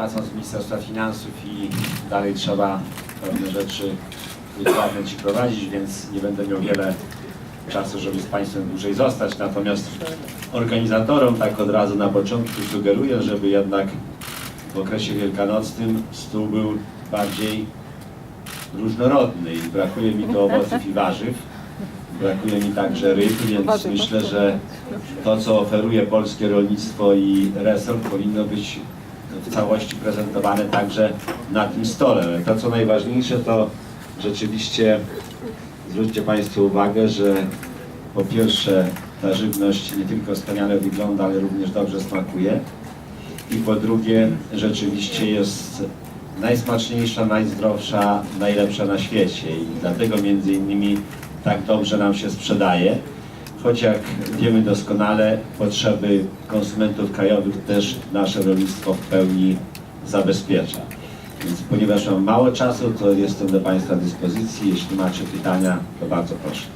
wracam z Ministerstwa Finansów i dalej trzeba pewne rzeczy wytwarnąć i prowadzić, więc nie będę miał wiele czasu, żeby z Państwem dłużej zostać. Natomiast organizatorom tak od razu na początku sugeruję, żeby jednak w okresie wielkanocnym stół był bardziej różnorodny i brakuje mi tu owoców i warzyw. Brakuje mi także ryb, więc myślę, że to, co oferuje polskie rolnictwo i resort powinno być w całości prezentowane także na tym stole. To, co najważniejsze, to rzeczywiście zwróćcie Państwo uwagę, że po pierwsze ta żywność nie tylko wspaniale wygląda, ale również dobrze smakuje. I po drugie, rzeczywiście jest najsmaczniejsza, najzdrowsza, najlepsza na świecie i dlatego między innymi tak dobrze nam się sprzedaje. Choć jak wiemy doskonale, potrzeby konsumentów krajowych też nasze rolnictwo w pełni zabezpiecza. Więc ponieważ mam mało czasu, to jestem do Państwa dyspozycji. Jeśli macie pytania, to bardzo proszę.